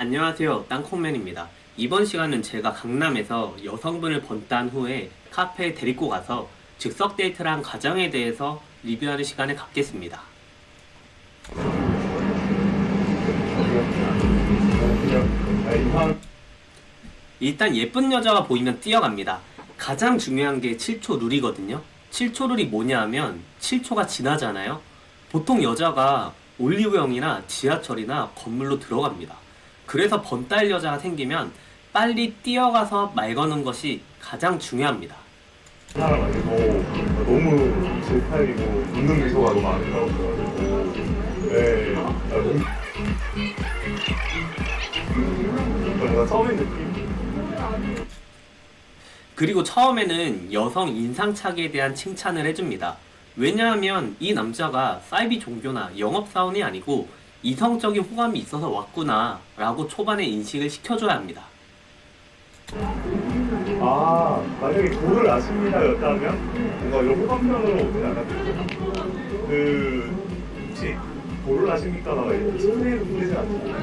안녕하세요. 땅콩맨입니다. 이번 시간은 제가 강남에서 여성분을 번딴 후에 카페에 데리고 가서 즉석 데이트를 한 과정에 대해서 리뷰하는 시간을 갖겠습니다. 일단 예쁜 여자가 보이면 뛰어갑니다. 가장 중요한 게 7초 룰이거든요. 7초 룰이 뭐냐 하면 7초가 지나잖아요. 보통 여자가 올리브영이나 지하철이나 건물로 들어갑니다. 그래서 번딸 여자가 생기면 빨리 뛰어가서 말 거는 것이 가장 중요합니다. 사람 아니고 너무 제 스타일이고 웃는 미소가 너무 아름다워가지고 네 아, 너무 뭔가 처음인 느낌? 그리고 처음에는 여성 인상착의에 대한 칭찬을 해줍니다. 왜냐하면 이 남자가 사이비 종교나 영업사원이 아니고 이성적인 호감이 있어서 왔구나 라고 초반에 인식을 시켜줘야 합니다. 아 만약에 돌을 아십니다 였다면 뭔가 이런 호감편으로 오진 않았겠죠 그 혹시 돌을 아십니까가 이렇게 스프레이로 뿌리지 않죠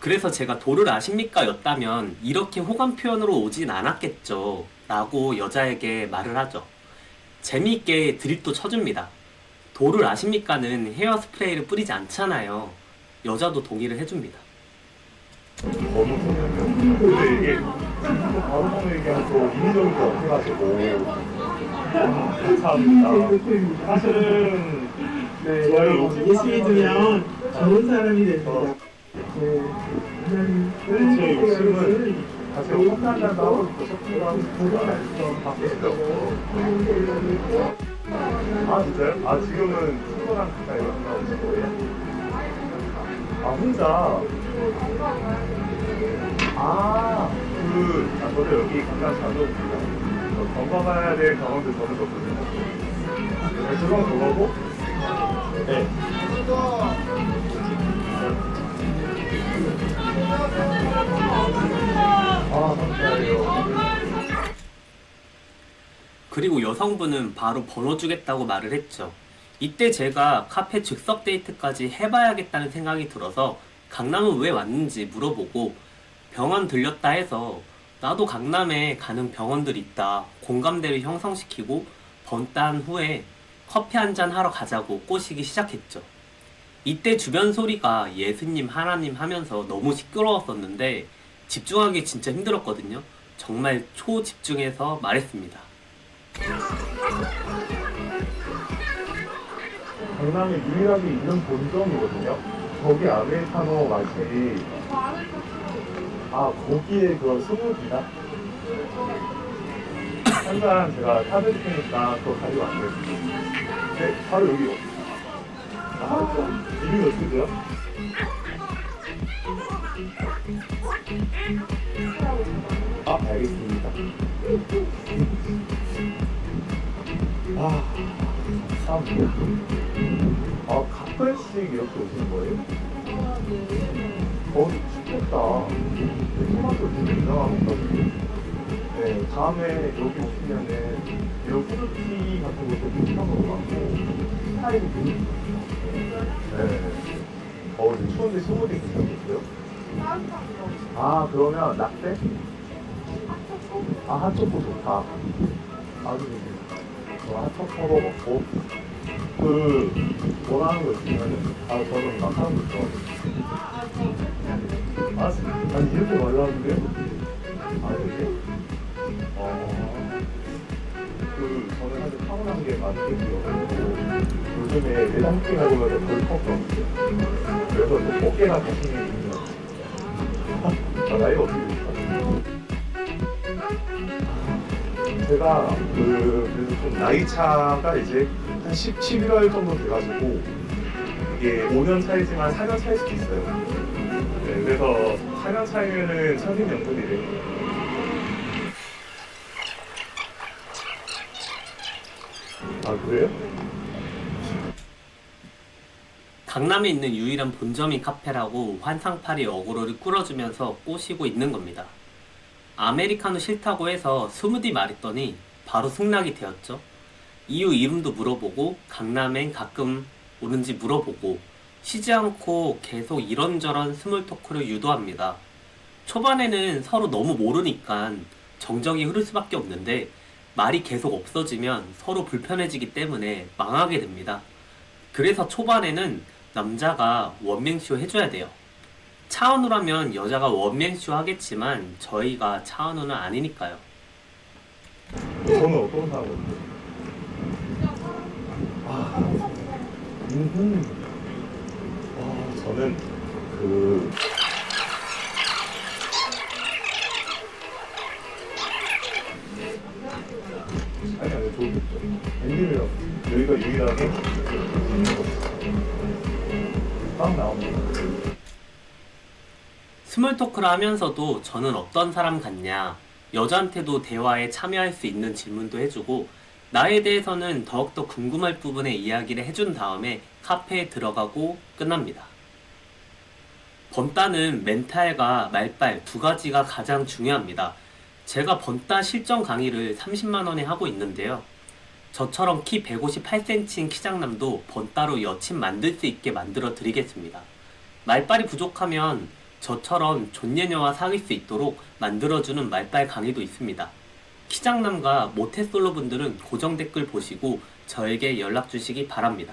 그래서 제가 도를 아십니까? 였다면 이렇게 호감 표현으로 오진 않았겠죠. 라고 여자에게 말을 하죠. 재미있게 드립도 쳐줍니다. 도를 아십니까는 헤어 스프레이를 뿌리지 않잖아요. 여자도 동의를 해줍니다. 너무 좋네요 근데 이게 바로 바로 얘기하면 또 인정이 더 없어가지고 감사합니다 사실은 네, 저희 여러분 예수에 두면 좋은 사람이 됩니다. 네, 하나님 근데 제 욕심은 사실 혼난다고 하고 싶고 쇼핑하고 싶고 바뀌었죠 아 진짜요? 아 지금은 친구랑 가까이 만나오신 거예요? 아 혼자 아, 그, 아, 저도 여기 강남 자주 옵니다. 저 건강해야 될 경험도 저는 없거든요. 네, 그건 그거고, 네. 그리고 여성분은 바로 번호 주겠다고 말을 했죠. 이때 제가 카페 즉석 데이트까지 해봐야겠다는 생각이 들어서 강남은 왜 왔는지 물어보고 병원 들렸다 해서 나도 강남에 가는 병원들 있다 공감대를 형성시키고 번딴 후에 커피 한 잔 하러 가자고 꼬시기 시작했죠. 이때 주변 소리가 예수님 하나님 하면서 너무 시끄러웠었는데 집중하기 진짜 힘들었거든요. 정말 초집중해서 말했습니다. 강남에 유일하게 있는 본점이거든요. 거기 아메리카노 맛이 아 거기에 그런 스무디나 한잔 제가 사드릴 테니까 그거 가지고 왔어요. 네, 바로 여기. 아, 이름이 어떻게 돼요? 아, 알겠습니다. 아, 감사합니다. 아, 가끔씩 이렇게 오시는 거예요? 어, 춥겠다. 토마토 진짜 거거든요. 네, 다음에 여기 오시면은 이런 후르티 같은 것도 거 많고 스타일이 되게 네. 어, 근데 추운데 스무디 괜찮겠어요? 아, 그러면 라떼? 아, 핫초코 좋다. 아주. 저 핫초코로 먹고 그 원하는 거 있으면 아 저는 막 하는 거 좋아해요. 아, 아니 이렇게 말라는데요? 아 이렇게? 어. 그 저는 사실 타고난 게 되고요. 요즘에 내장기 나고면서 덜 컸거든요. 그래서 좀 어깨가 자신이 있는. 아, 나이가 어떻게 제가 그 그래도 좀 나이 차가 이제 한 10, 11월 정도 돼가지고 이게 5년 차이지만 4년 차일 수도 있어요. 네, 그래서 4년 차이면은 천생 연분이래요. 아 그래요? 강남에 있는 유일한 본점인 카페라고 환상파리 어그로를 끌어주면서 꼬시고 있는 겁니다. 아메리카노 싫다고 해서 스무디 말했더니 바로 승낙이 되었죠. 이유 이름도 물어보고 강남엔 가끔 오는지 물어보고 쉬지 않고 계속 이런저런 스몰 토크를 유도합니다. 초반에는 서로 너무 모르니까 정적이 흐를 수밖에 없는데 말이 계속 없어지면 서로 불편해지기 때문에 망하게 됩니다. 그래서 초반에는 남자가 원맨쇼 해줘야 돼요. 차은우라면 여자가 원맨쇼 하겠지만 저희가 차은우는 아니니까요. 저는 어떤 사람인데? 아, 음, 아, 저는 그 아니 아니 좋은 거 웬일이야 여기가 유일하게 있는 거. 딱 나옵니다. 스몰 토크를 하면서도 저는 어떤 사람 같냐, 여자한테도 대화에 참여할 수 있는 질문도 해주고, 나에 대해서는 더욱더 궁금할 부분에 이야기를 해준 다음에 카페에 들어가고 끝납니다. 번따는 멘탈과 말빨 두 가지가 가장 중요합니다. 제가 번따 실전 강의를 30만원에 하고 있는데요. 저처럼 키 158cm인 키장남도 번따로 여친 만들 수 있게 만들어 드리겠습니다. 말빨이 부족하면 저처럼 존예녀와 사귈 수 있도록 만들어주는 말빨 강의도 있습니다. 키장남과 모태솔로 분들은 고정 댓글 보시고 저에게 연락 주시기 바랍니다.